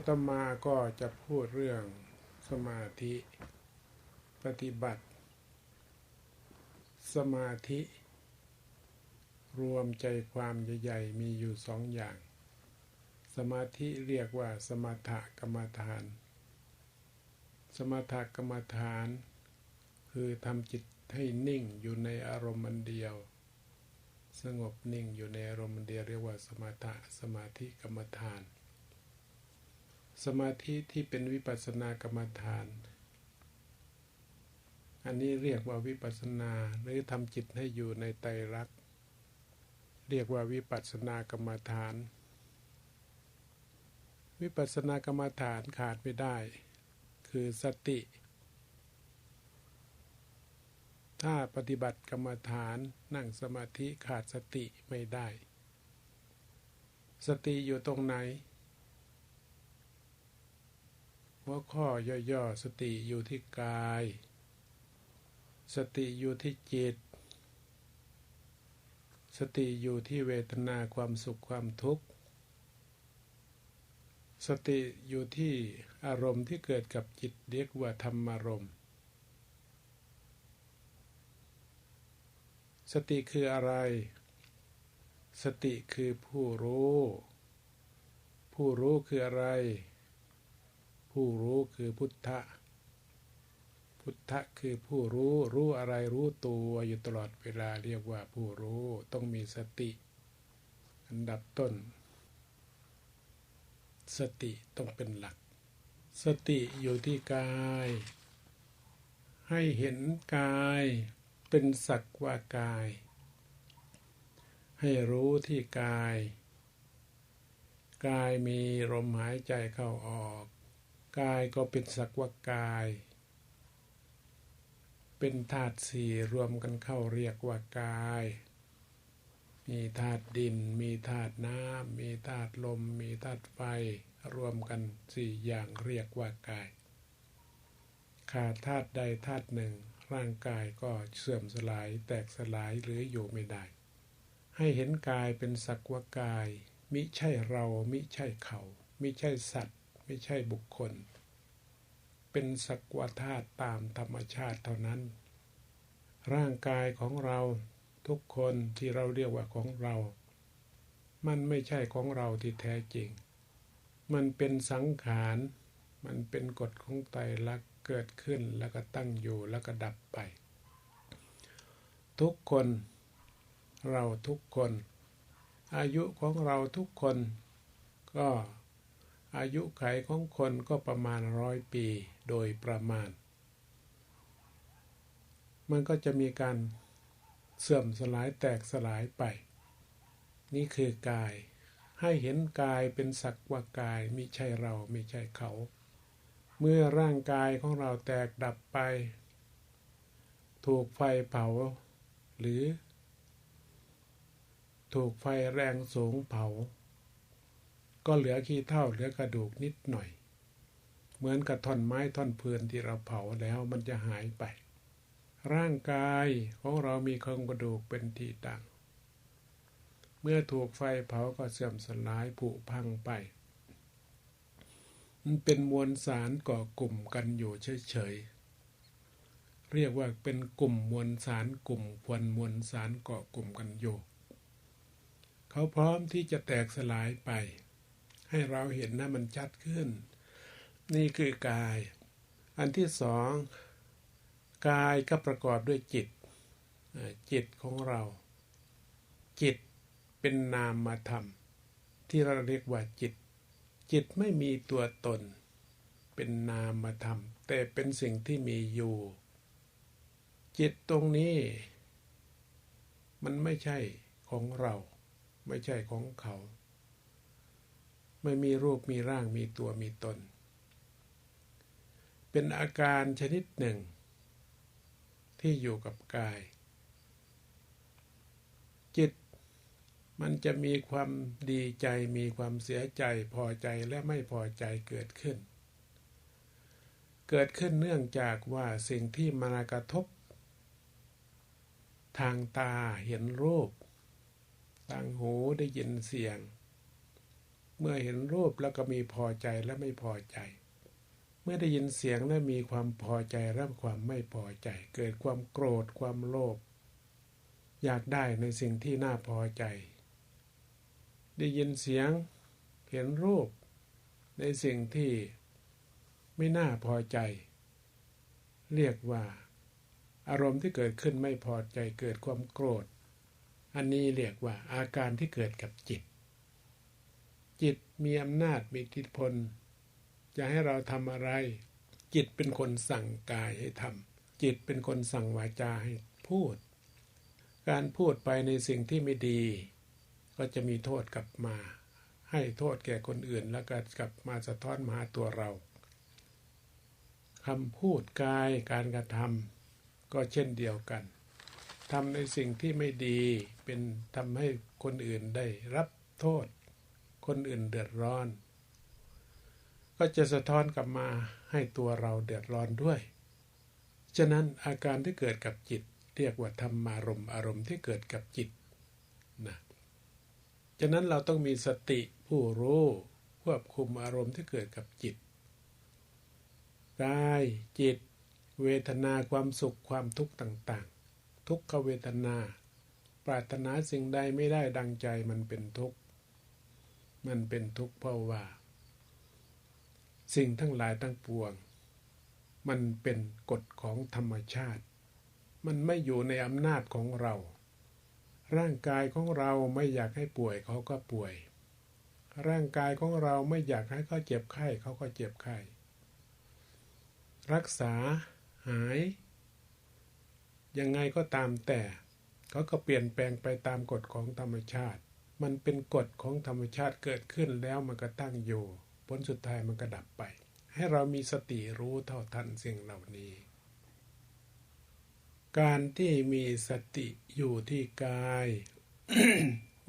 อาตมาก็จะพูดเรื่องสมาธิปฏิบัติ สมาธิ รวมใจความใหญ่ๆมีอยู่สองอย่าง สมาธิเรียกว่าสมถกรรมฐาน สมถกรรมฐาน คือทำจิตให้นิ่งอยู่ในอารมณ์เดียว สงบนิ่งอยู่ในอารมณ์เดียวเรียกว่าสมถะสมาธิกรรมฐาน สมาธิที่เป็นวิปัสสนากรรมฐาน อันนี้เรียกว่าวิปัสสนาหรือทำจิตให้อยู่ในไตรลักษณ์เรียกว่าวิปัสสนากรรมฐาน วิปัสสนากรรมฐานขาดไม่ได้ คือสติ ถ้าปฏิบัติกรรมฐานนั่งสมาธิขาดสติไม่ได้ สติอยู่ตรงไหน หัวข้อย่อๆ สติอยู่ที่กาย สติอยู่ที่จิต สติอยู่ที่เวทนาความสุขความทุกข์ สติอยู่ที่อารมณ์ที่เกิดกับจิตเรียกว่าธรรมารมณ์ สติคืออะไร สติคือผู้รู้ ผู้รู้คืออะไร ผู้รู้คือพุทธะ พุทธะคือผู้รู้รู้อะไรรู้ตัวอยู่ตลอดเวลาเรียกว่าผู้รู้ต้องมีสติ อันดับต้น สติต้องเป็นหลัก สติอยู่ที่กาย ให้เห็นกายเป็นสักว่ากาย ให้รู้ที่กายกายมีลมหายใจเข้าออก กายก็เป็นสักว่ากาย เป็นธาตุสี่รวมกันเข้าเรียกว่ากาย มีธาตุดิน มีธาตุน้ำ มีธาตุลม มีธาตุไฟ รวมกันสี่อย่างเรียกว่ากาย ขาดธาตุใดธาตุหนึ่ง ร่างกายก็เสื่อมสลายแตกสลายหรืออยู่ไม่ได้ ให้เห็นกายเป็นสักว่ากาย มิใช่เรา มิใช่เขา มิใช่สัตว์ ไม่ใช่บุคคล เป็นสักวธาตุตามธรรมชาติเท่านั้น ร่างกายของเราทุกคนที่เราเรียกว่าของเรา มันไม่ใช่ของเราที่แท้จริง มันเป็นสังขาร มันเป็นกฎของไตรลักษณ์เกิดขึ้นแล้วก็ตั้งอยู่แล้วก็ดับไป ทุกคน เราทุกคน อายุของเราทุกคนก็ อายุไขของคนก็ประมาณร้อยปีโดยประมาณ มันก็จะมีการเสื่อมสลายแตกสลายไป นี่คือกาย ให้เห็นกายเป็นสักว่ากายไม่ใช่เราไม่ใช่เขา เมื่อร่างกายของเราแตกดับไป ถูกไฟเผา หรือ ถูกไฟแรงสูงเผา ก็เหลือขี้เท่าเหลือกระดูกนิดหน่อย เหมือนกับท่อนไม้ท่อนพืนที่เราเผาแล้วมันจะหายไป ร่างกายของเรามีโครงกระดูกเป็นที่ตั้งเมื่อถูกไฟเผาก็เสื่อมสลายผุพังไป มันเป็นมวลสารก่อกลุ่มกันอยู่เฉยๆ เรียกว่าเป็นกลุ่มมวลสารกลุ่มควนมวลสารเกาะกลุ่มกันอยู่ เขาพร้อมที่จะแตกสลายไป ให้เราเห็นนะมันชัดขึ้น นี่คือกาย อันที่สองกายก็ประกอบด้วยจิต จิตของเรา จิตเป็นนามธรรมที่เราเรียกว่าจิต จิตไม่มีตัวตน เป็นนามธรรม แต่เป็นสิ่งที่มีอยู่ จิตตรงนี้ มันไม่ใช่ของเรา ไม่ใช่ของเขา ไม่มีรูปมีร่างมีตัวมีตน เป็นอาการชนิดหนึ่ง ที่อยู่กับกาย จิตมันจะมีความดีใจมีความเสียใจพอใจและไม่พอใจเกิดขึ้น เกิดขึ้นเนื่องจากว่าสิ่งที่มากระทบ ทางตาเห็นรูป ทางหูได้ยินเสียง เมื่อเห็นรูปแล้วก็มีพอใจและไม่พอใจ เมื่อได้ยินเสียงและมีความพอใจและความไม่พอใจ เกิดความโกรธความโลภอยากได้ในสิ่งที่น่าพอใจ ได้ยินเสียงเห็นรูปในสิ่งที่ไม่น่าพอใจ เรียกว่า อารมณ์ที่เกิดขึ้นไม่พอใจเกิดความโกรธ อันนี้เรียกว่าอาการที่เกิดกับจิต จิตมีอำนาจมีอิทธิพล จะให้เราทำอะไร จิตเป็นคนสั่งกายให้ทำจิตเป็นคนสั่งวาจาให้พูด การพูดไปในสิ่งที่ไม่ดี ก็จะมีโทษกลับมา ให้โทษแก่คนอื่นแล้วก็กลับมาสะท้อนมาตัวเราคำพูดกายการกระทำก็เช่นเดียวกันทำในสิ่งที่ไม่ดีเป็นทำให้คนอื่นได้รับโทษ คนอื่นเดือดร้อน ก็จะสะท้อนกลับมาให้ตัวเราเดือดร้อนด้วย ฉะนั้นอาการที่เกิดกับจิต เรียกว่าธรรมารมอารมณ์ที่เกิดกับจิตนะฉะนั้นเราต้องมีสติผู้รู้ควบคุมอารมณ์ที่เกิดกับจิตกายจิต เวทนาความสุขความทุกข์ต่างๆ ทุกขเวทนา ปรารถนาสิ่งใดไม่ได้ดังใจมันเป็นทุกข์ มันเป็นทุกข์เพราะว่า สิ่งทั้งหลายทั้งปวง มันเป็นกฎของธรรมชาติ มันไม่อยู่ในอำนาจของเรา ร่างกายของเราไม่อยากให้ป่วยเขาก็ป่วย ร่างกายของเราไม่อยากให้เขาเจ็บไข้เขาก็เจ็บไข้ รักษาหาย ยังไงก็ตามแต่เขาก็เปลี่ยนแปลงไปตามกฎของธรรมชาติ มันเป็นกฎของธรรมชาติเกิดขึ้นแล้วมันก็ตั้งอยู่ ผลสุดท้ายมันก็ดับไป ให้เรามีสติรู้เท่าทันสิ่งเหล่านี้ การที่มีสติอยู่ที่กาย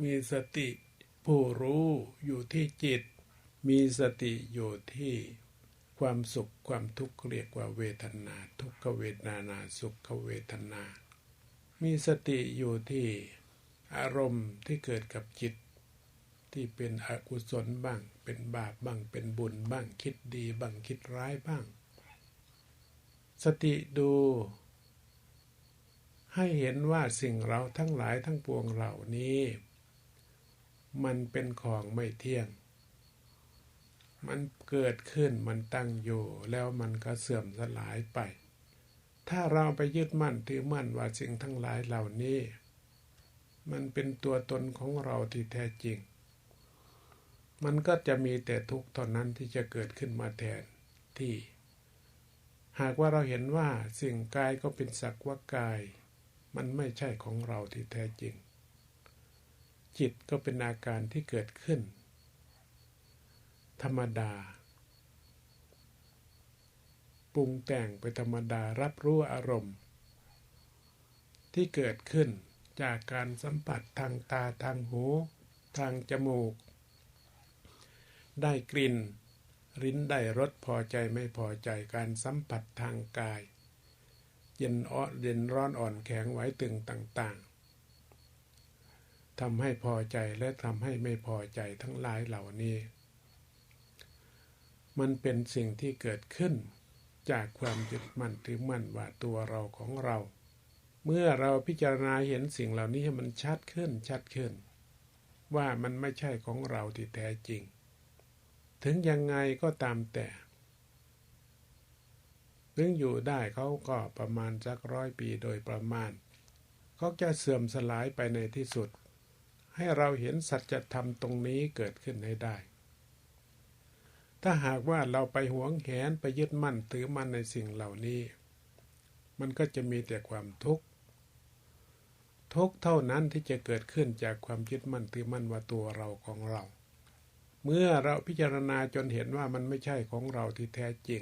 มีสติผู้รู้อยู่ที่จิต มีสติอยู่ที่ความสุขความทุกข์เรียกว่าเวทนา ทุกขเวทนานาสุขเวทนา มีสติอยู่ที่ อารมณ์ที่เกิดกับจิต ที่เป็นอกุศลบ้าง เป็นบาปบ้าง เป็นบุญบ้าง คิดดีบ้าง คิดร้ายบ้าง สติดู ให้เห็นว่าสิ่งเราทั้งหลายทั้งปวงเหล่านี้ มันเป็นของไม่เที่ยง มันเกิดขึ้น มันตั้งอยู่ แล้วมันก็เสื่อมสลายไปถ้าเราไปยึดมั่นถือมั่นว่าสิ่งทั้งหลายเหล่านี้ มันเป็นตัวตนของเราที่แท้จริง มันก็จะมีแต่ทุกข์เท่านั้นที่จะเกิดขึ้นมาแทนที่ หากว่าเราเห็นว่าสิ่งกายก็เป็นสักว่ากาย มันไม่ใช่ของเราที่แท้จริง จิตก็เป็นอาการที่เกิดขึ้น ธรรมดาปรุงแต่งไปธรรมดารับรู้อารมณ์ ที่เกิดขึ้น จากการสัมผัสทางตาทางหู ทางจมูก ได้กลิ่นริ้นได้รสพอใจไม่พอใจการสัมผัสทางกาย เย็นอ้อเย็นร้อนอ่อนแข็งไหวตึงต่างๆทำให้พอใจและทำให้ไม่พอใจทั้งหลายเหล่านี้ มันเป็นสิ่งที่เกิดขึ้นจากความยึดมั่นถือมั่นว่าตัวเราของเรา เมื่อเราพิจารณาเห็นสิ่งเหล่านี้ให้มันชัดขึ้นชัดขึ้น ว่ามันไม่ใช่ของเราที่แท้จริง ถึงยังไงก็ตามแต่ถึงอยู่ได้เขาก็ประมาณสักร้อยปีโดยประมาณเขาจะเสื่อมสลายไปในที่สุด ให้เราเห็นสัจธรรมตรงนี้เกิดขึ้นให้ได้ ถ้าหากว่าเราไปหวงแหนไปยึดมั่นถือมั่นในสิ่งเหล่านี้ มันก็จะมีแต่ความทุกข์ ทุกเท่านั้นที่จะเกิดขึ้นจากความยึดมั่นถือมั่นว่าตัวเราของเรา เมื่อเราพิจารณาจนเห็นว่ามันไม่ใช่ของเราที่แท้จริง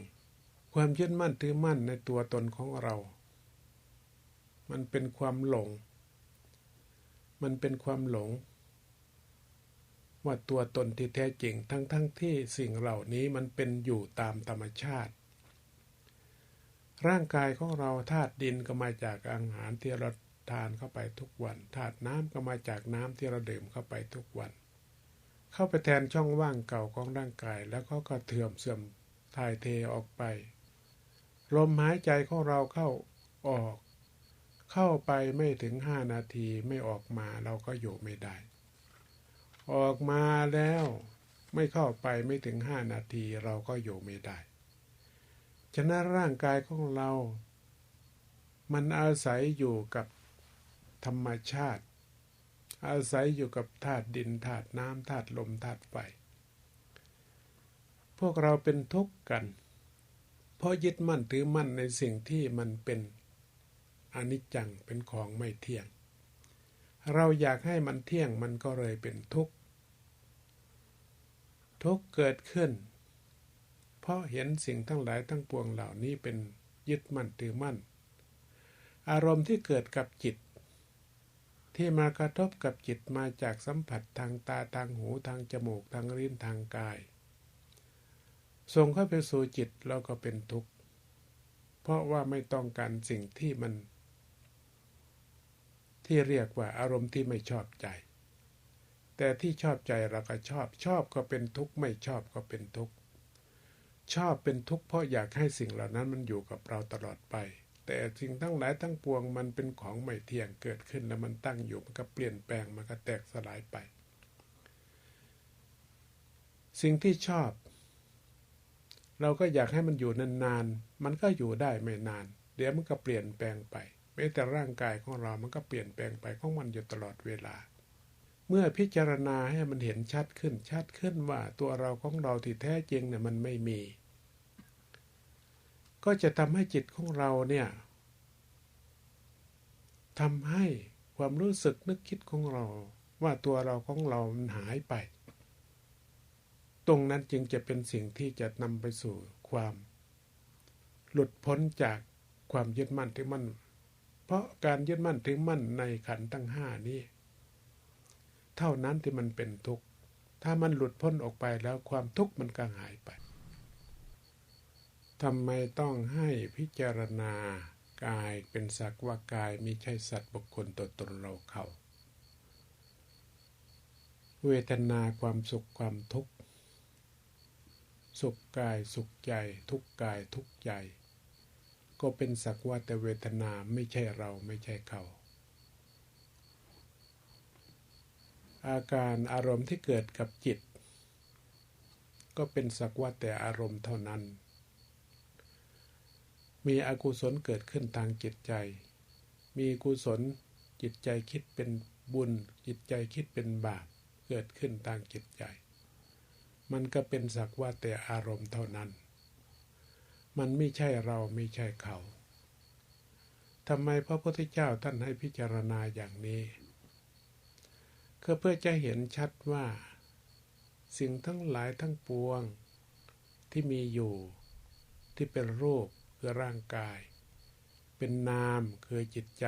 ความยึดมั่นถือมั่นในตัวตนของเรา มันเป็นความหลง มันเป็นความหลง ว่าตัวตนที่แท้จริง ทั้งๆทที่สิ่งเหล่านี้มันเป็นอยู่ตามธรรมชาติ ร่างกายของเราธาตุดินก็มาจากอาหารที่เรา ทานเข้าไปทุกวันธาตุน้ำก็มาจากน้ำที่เราดื่มเข้าไปทุกวัน เข้าไปแทนช่องว่างเก่าของร่างกาย แล้วก็กระเทือมเสื่อมถ่ายเทออกไป ลมหายใจของเราเข้าออก เข้าไปไม่ถึงห้านาทีไม่ออกมาเราก็อยู่ไม่ได้ ออกมาแล้วไม่เข้าไปไม่ถึงห้านาทีเราก็อยู่ไม่ได้ ฉะนั้นร่างกายของเรา มันอาศัยอยู่กับ ธรรมชาติ อาศัยอยู่กับธาตุดินธาตุน้ำธาตุลมธาตุไฟ พวกเราเป็นทุกข์กัน เพราะยึดมั่นถือมั่นในสิ่งที่มันเป็นอนิจจังเป็นของไม่เที่ยง เราอยากให้มันเที่ยงมันก็เลยเป็นทุกข์ ทุกข์เกิดขึ้น เพราะเห็นสิ่งทั้งหลายทั้งปวงเหล่านี้เป็นยึดมั่นถือมั่น อารมณ์ที่เกิดกับจิต ที่มากระทบกับจิตมาจากสัมผัสทางตาทางหูทางจมูกทางลิ้นทางกาย ส่งเข้าไปสู่จิตเราก็เป็นทุกข์ เพราะว่าไม่ต้องการสิ่งที่มัน ที่เรียกว่าอารมณ์ที่ไม่ชอบใจ แต่ที่ชอบใจเราก็ชอบชอบก็เป็นทุกข์ไม่ชอบก็เป็นทุกข์ชอบเป็นทุกข์เพราะอยากให้สิ่งเหล่านั้นมันอยู่กับเราตลอดไป แต่สิ่งทั้งหลายทั้งปวงมันเป็นของไม่เที่ยงเกิดขึ้นแล้วมันตั้งอยู่มันก็เปลี่ยนแปลงมันก็แตกสลายไป สิ่งที่ชอบ เราก็อยากให้มันอยู่นานๆมันก็อยู่ได้ไม่นาน เดี๋ยวมันก็เปลี่ยนแปลงไปแม้แต่ร่างกายของเรามันก็เปลี่ยนแปลงไปของมันอยู่ตลอดเวลา เมื่อพิจารณาให้มันเห็นชัดขึ้นชัดขึ้นว่าตัวเราของเราที่แท้จริงเนี่ยมันไม่มี ก็จะทำให้จิตของเราเนี่ยทำให้ความรู้สึกนึกคิดของเรา ว่าตัวเราของเรามันหายไป ตรงนั้นจึงจะเป็นสิ่งที่จะนำไปสู่ความ หลุดพ้นจากความยึดมั่นถือมั่น เพราะการยึดมั่นถือมั่นในขันตั้งห้านี้ เท่านั้นที่มันเป็นทุกข์ ถ้ามันหลุดพ้นออกไปแล้วความทุกข์มันก็หายไป ทำไมต้องให้พิจารณากายเป็นสักว่ากายมีใช่สัตว์บุคคลตัวตนเราเขาเวทนาความสุขความทุกข์ สุขกายสุขใจ ทุกกายทุกใจ ก็เป็นสักว่าแต่เวทนาไม่ใช่เราไม่ใช่เขา อาการอารมณ์ที่เกิดกับจิต ก็เป็นสักว่าแต่อารมณ์เท่านั้น มีอกุศลเกิดขึ้นทางจิตใจ มีกุศลจิตใจคิดเป็นบุญ จิตใจคิดเป็นบาปเกิดขึ้นทางจิตใจ มันก็เป็นสักว่าแต่อารมณ์เท่านั้น มันไม่ใช่เราไม่ใช่เขาทำไมพระพุทธเจ้าท่านให้พิจารณาอย่างนี้ก็เพื่อจะเห็นชัดว่า สิ่งทั้งหลายทั้งปวงที่มีอยู่ ที่เป็นรูป คือร่างกาย เป็นนามคือจิตใจ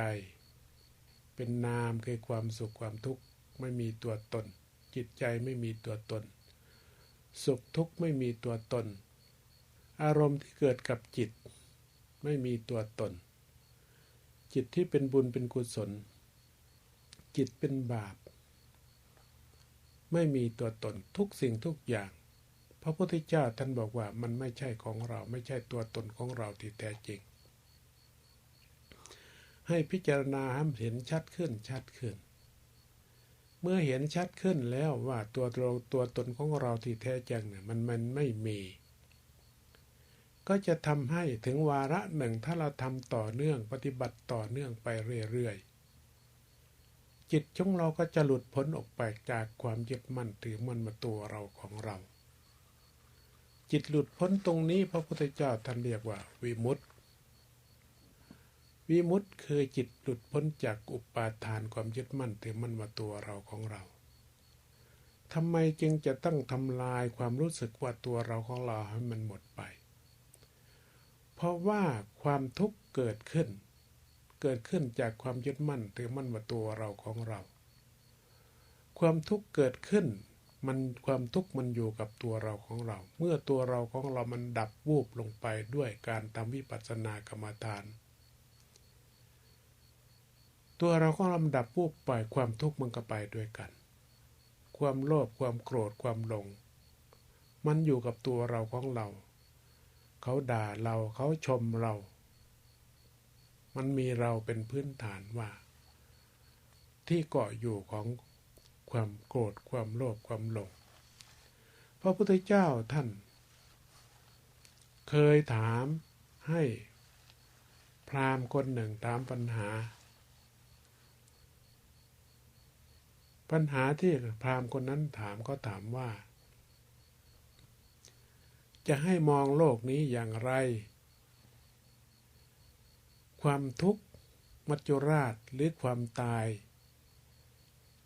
เป็นนามคือความสุขความทุกข์ไม่มีตัวตน จิตใจไม่มีตัวตน สุขทุกข์ไม่มีตัวตน อารมณ์ที่เกิดกับจิต ไม่มีตัวตน จิตที่เป็นบุญเป็นกุศล จิตเป็นบาป ไม่มีตัวตนทุกสิ่งทุกอย่าง พระพุทธเจ้าท่านบอกว่ามันไม่ใช่ของเราไม่ใช่ตัวตนของเราที่แท้จริง ให้พิจารณาให้เห็นชัดขึ้นชัดขึ้น เมื่อเห็นชัดขึ้นแล้วว่าตัวเราตัวตนของเราที่แท้จริงเนี่ยมันมันไม่มี ก็จะทำให้ถึงวาระหนึ่งถ้าเราทำต่อเนื่องปฏิบัติต่อเนื่องไปเรื่อยๆจิตของเราก็จะหลุดพ้นออกไปจากความยึดมั่นถือมันมาตัวเราของเรา จิตหลุดพ้นตรงนี้พระพุทธเจ้าท่านเรียกว่า วิมุตติ วิมุตต์คือจิตหลุดพ้นจากอุปาทานความยึดมั่นถือมั่นว่าตัวเราของเราทำไมจึงจะต้องทำลายความรู้สึกว่าตัวเราของเราให้มันหมดไป เพราะว่าความทุกข์เกิดขึ้น เกิดขึ้นจากความยึดมั่นถือมั่นว่าตัวเราของเรา ความทุกข์เกิดขึ้น มันความทุกข์มันอยู่กับตัวเราของเรา เมื่อตัวเราของเรามันดับวูบลงไปด้วยการทำวิปัสสนากรรมฐาน ตัวเราก็ลำดับปุ๊บปความทุกข์มันก็ไปด้วยกัน ความโลภความโกรธความหลง มันอยู่กับตัวเราของเรา เขาด่าเราเขาชมเรา มันมีเราเป็นพื้นฐานว่า ที่เกาะอยู่ของ ความโกรธความโลภความหลงพระพุทธเจ้าท่าน เคยถามให้พราหมณ์คนหนึ่งถามปัญหา ปัญหาที่พราหมณ์คนนั้นถามก็ถามว่า จะให้มองโลกนี้อย่างไร ความทุกข์มัจจุราชหรือความตาย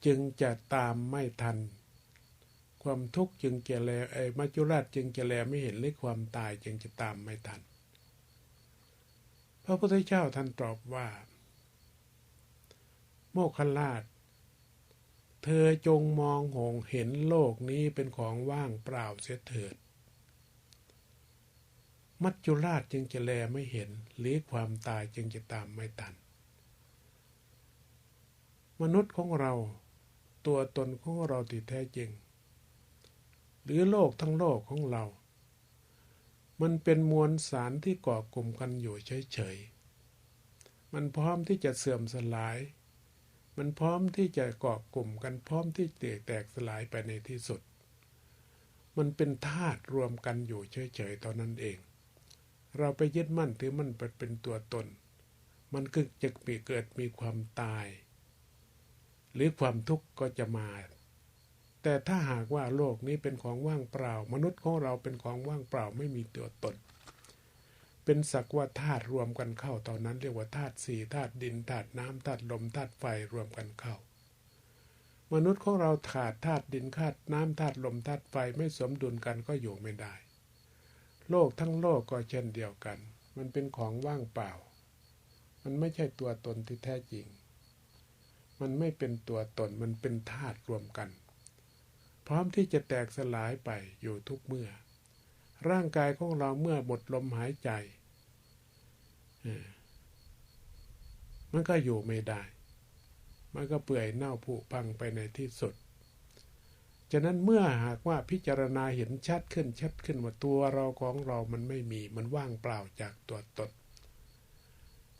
จึงจะตามไม่ทัน ความทุกข์จึงจะแลไอ้มัจจุราชจึงจะแลไม่เห็นหรือความตายจึงจะตามไม่ทัน พระพุทธเจ้าท่านตอบว่า โมคคลาชเธอจงมองหงเห็นโลกนี้เป็นของว่างเปล่าเสียเถิด มัจจุราชจึงจะแลไม่เห็น หรือความตายจึงจะตามไม่ทัน มนุษย์ของเรา ตัวตนของเราที่แท้จริง หรือโลกทั้งโลกของเรา มันเป็นมวลสารที่ก่อกลุ่มกันอยู่เฉยๆ มันพร้อมที่จะเสื่อมสลาย มันพร้อมที่จะก่อกลุ่มกันพร้อมที่จะแตกสลายไปในที่สุด มันเป็นธาตุรวมกันอยู่เฉยๆตอนนั้นเอง เราไปยึดมั่นถือมันเป็นตัวตน มันก็จะมีเกิดมีความตาย หรือความทุกข์ก็จะมา แต่ถ้าหากว่าโลกนี้เป็นของว่างเปล่า มนุษย์ของเราเป็นของว่างเปล่าไม่มีตัวตน เป็นสักว่าธาตุรวมกันเข้าตอนนั้นเรียกว่าธาตุสี่ธาตุดินธาตุน้ำธาตุลมธาตุไฟรวมกันเข้ามนุษย์ของเราขาดธาตุดินขาดน้ำธาตุลมธาตุไฟไม่สมดุลกันก็อยู่ไม่ได้ โลกทั้งโลกก็เช่นเดียวกัน มันเป็นของว่างเปล่า มันไม่ใช่ตัวตนที่แท้จริง มันไม่เป็นตัวตนมันเป็นธาตุรวมกัน พร้อมที่จะแตกสลายไปอยู่ทุกเมื่อ ร่างกายของเราเมื่อหมดลมหายใจ มันก็อยู่ไม่ได้ มันก็เปื่อยเน่าผุพังไปในที่สุดฉะนั้นเมื่อหากว่าพิจารณาเห็นชัดขึ้นชัดขึ้นว่าตัวเราของเรามันไม่มี มันว่างเปล่าจากตัวตน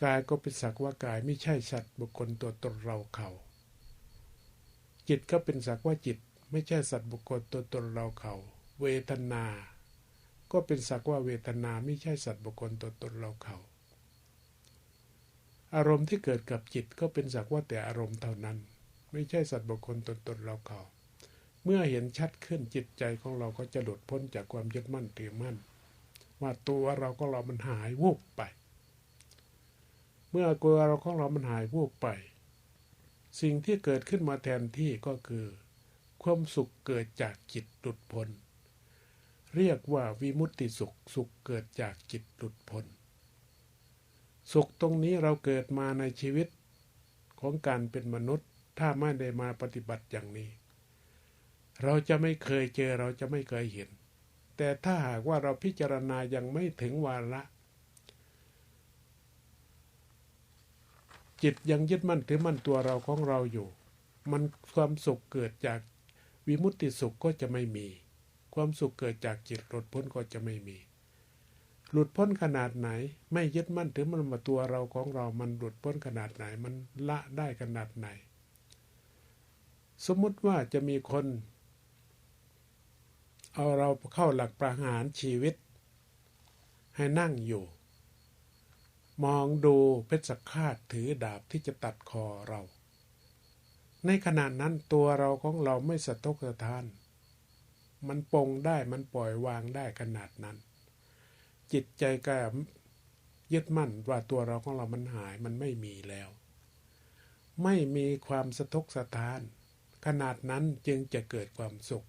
กายก็เป็นสักว่ากายไม่ใช่สัตว์บุคคลตัวตนเราเขา จิตก็เป็นสักว่าจิต ไม่ใช่สัตว์บุคคลตัวตนเราเขา เวทนา ก็เป็นสักว่าเวทนาไม่ใช่สัตว์บุคคลตัวตนเราเขา อารมณ์ที่เกิดกับจิตก็เป็นสักว่าแต่อารมณ์เท่านั้น ไม่ใช่สัตว์บุคคลตัวตนเราเขา เมื่อเห็นชัดขึ้นจิตใจของเราก็จะหลุดพ้นจากความยึดมั่นถือมั่น ว่าตัวเราก็เรามันหายวูบไป เมื่อตัวเราของเรามันหายวูบไป สิ่งที่เกิดขึ้นมาแทนที่ก็คือ ความสุขเกิดจากจิตหลุดพ้นเรียกว่าวิมุตติสุขสุขเกิดจากจิตหลุดพ้นสุขตรงนี้เราเกิดมาในชีวิตของการเป็นมนุษย์ ถ้าไม่ได้มาปฏิบัติอย่างนี้ เราจะไม่เคยเจอเราจะไม่เคยเห็น แต่ถ้าหากว่าเราพิจารณายังไม่ถึงวาระ จิตยังยึดมั่นถือมั่นตัวเราของเราอยู่ มันความสุขเกิดจากวิมุตติสุขก็จะไม่มี ความสุขเกิดจากจิตหลุดพ้นก็จะไม่มี หลุดพ้นขนาดไหน ไม่ยึดมั่นถือมันมาตัวเราของเรา มันหลุดพ้นขนาดไหน มันละได้ขนาดไหน สมมุติว่าจะมีคน เอาเราเข้าหลักประหารชีวิต ให้นั่งอยู่ มองดูเพชฌฆาตถือดาบที่จะตัดคอเรา ในขณะนั้นตัวเราของเราไม่สะทกสะท้าน มันปงได้มันปล่อยวางได้ขนาดนั้น จิตใจก็ยึดมั่นว่าตัวเราของเรามันหายมันไม่มีแล้ว ไม่มีความสะทกสะท้าน ขนาดนั้นจึงจะเกิดความสุข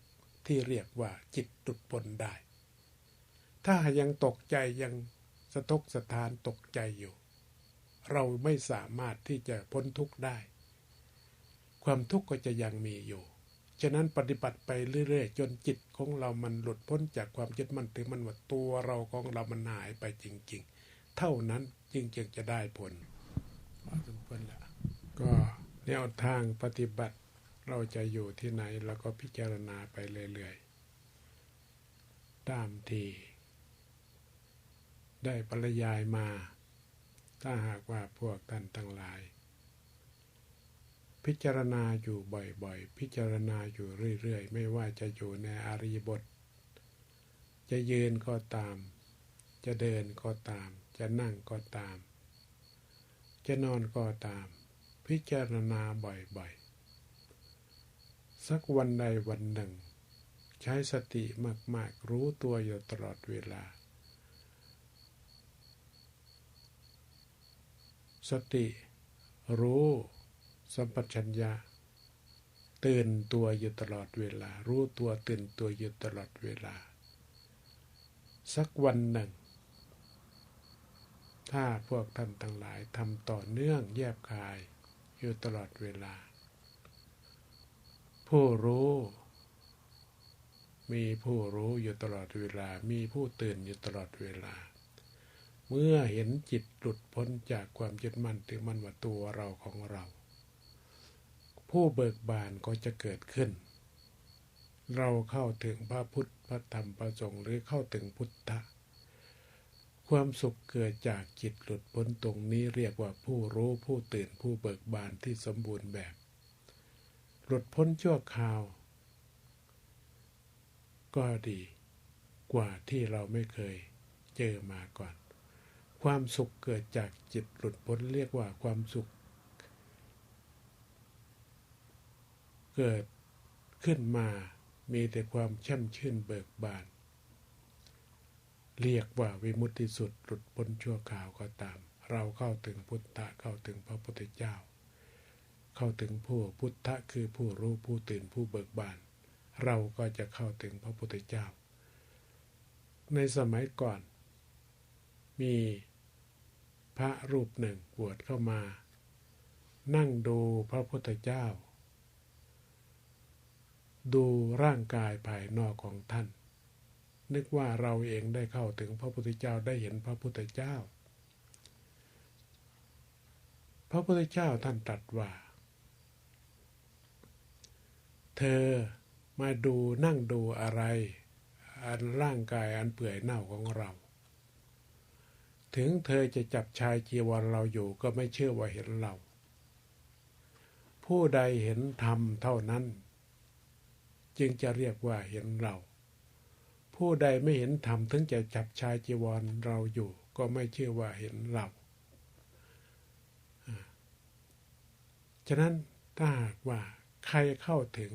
ที่เรียกว่าจิตตุดปนได้ ถ้ายังตกใจยัง สะทกสะทานตกใจอยู่ เราไม่สามารถที่จะพ้นทุกข์ได้ ความทุกข์ก็จะยังมีอยู่ ฉะนั้นปฏิบัติไปเรื่อยๆ จนจิตของเรามันหลุดพ้นจากความยึดมั่นถือมันว่าตัวเราของเรามันหายไปจริง ๆ เท่านั้นจึงจึงจะได้ผลพอสมควรละก็แนวทางปฏิบัติเราจะอยู่ที่ไหนเราก็พิจารณาไปเรื่อยๆ ตามที่ ได้ปรยายมา ถ้าหากว่าพวกท่านทั้งหลาย พิจารณาอยู่บ่อยๆ พิจารณาอยู่เรื่อยๆ ไม่ว่าจะอยู่ในอริยบท จะยืนก็ตาม จะเดินก็ตาม จะนั่งก็ตาม จะนอนก็ตาม พิจารณาบ่อยๆ สักวันใดวันหนึ่ง ใช้สติมากๆ รู้ตัวอยู่ตลอดเวลา สติ รู้ สัมปชัญญะตื่นตัวอยู่ตลอดเวลา รู้ตัวตื่นตัวอยู่ตลอดเวลา สักวันหนึ่ง ถ้าพวกท่านทั้งหลายทำต่อเนื่องแยบคายอยู่ตลอดเวลา ผู้รู้ มีผู้รู้อยู่ตลอดเวลา มีผู้ตื่นอยู่ตลอดเวลา เมื่อเห็นจิตหลุดพ้นจากความยึดมั่นถือมั่นว่าตัวเราของเรา ผู้เบิกบานก็จะเกิดขึ้น เราเข้าถึงพระพุทธพระธรรมพระสงฆ์หรือเข้าถึงพุทธะความสุขเกิดจากจิตหลุดพ้นตรงนี้เรียกว่าผู้รู้ผู้ตื่นผู้เบิกบานที่สมบูรณ์แบบ หลุดพ้นชั่วคราว ก็ดีกว่าที่เราไม่เคยเจอมาก่อน ความสุขเกิดจากจิตหลุดพ้นเรียกว่าความสุข เกิดขึ้นมามีแต่ความช่มชื่นเบิกบาน เรียกว่าวิมุตติสุดหลุดพ้นชั่วคราวก็ตาม เราเข้าถึงพุทธะเข้าถึงพระพุทธเจ้า เข้าถึงผู้พุทธะคือผู้รู้ผู้ตื่นผู้เบิกบาน เราก็จะเข้าถึงพระพุทธเจ้า ในสมัยก่อน มี พระรูปหนึ่งบวชเข้ามา นั่งดูพระพุทธเจ้า ดูร่างกายภายนอกของท่าน นึกว่าเราเองได้เข้าถึงพระพุทธเจ้าได้เห็นพระพุทธเจ้า พระพุทธเจ้าท่านตรัสว่า เธอมาดูนั่งดูอะไร อันร่างกายอันเปื่อยเน่าของเรา ถึงเธอจะจับชายจีวรเราอยู่ก็ไม่เชื่อว่าเห็นเรา ผู้ใดเห็นธรรมเท่านั้น จึงจะเรียกว่าเห็นเรา ผู้ใดไม่เห็นธรรมถึงจะจับชายจีวรเราอยู่ ก็ไม่เชื่อว่าเห็นเราฉะนั้นถ้าหากว่าใครเข้าถึง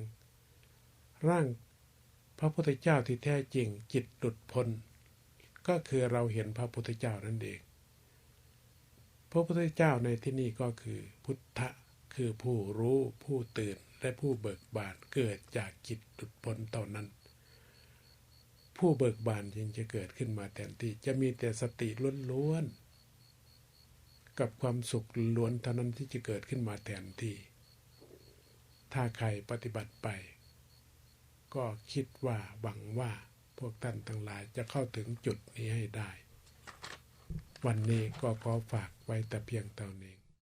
ร่างพระพุทธเจ้าที่แท้จริงจิตหลุดพ้น ก็คือเราเห็นพระพุทธเจ้านั่นเอง พระพุทธเจ้าในที่นี้ก็คือพุทธะคือผู้รู้ผู้ตื่นและผู้เบิกบานเกิดจากจิตหลุดพ้นเท่านั้น ผู้เบิกบานจึงจะเกิดขึ้นมาแทนที่จะมีแต่สติล้วนๆกับความสุขล้วนเท่านั้นที่จะเกิดขึ้นมาแทนที่ ถ้าใครปฏิบัติไป ก็คิดว่าหวังว่า พวกท่านทั้งหลายจะเข้าถึงจุดนี้ให้ได้ วันนี้ก็ขอฝากไว้แต่เพียงเท่านี้